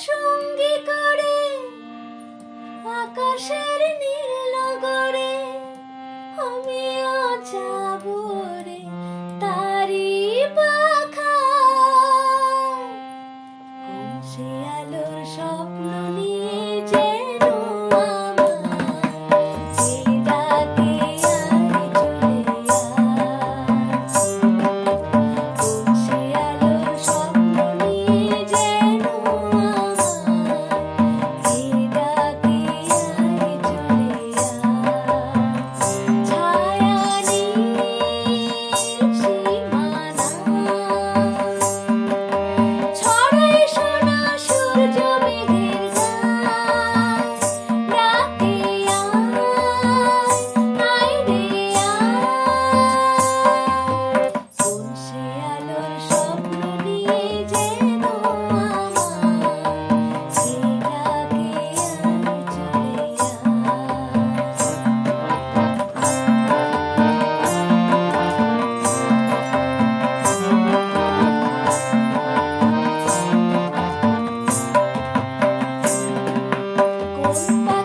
সঙ্গী করে আকাশের নীল Música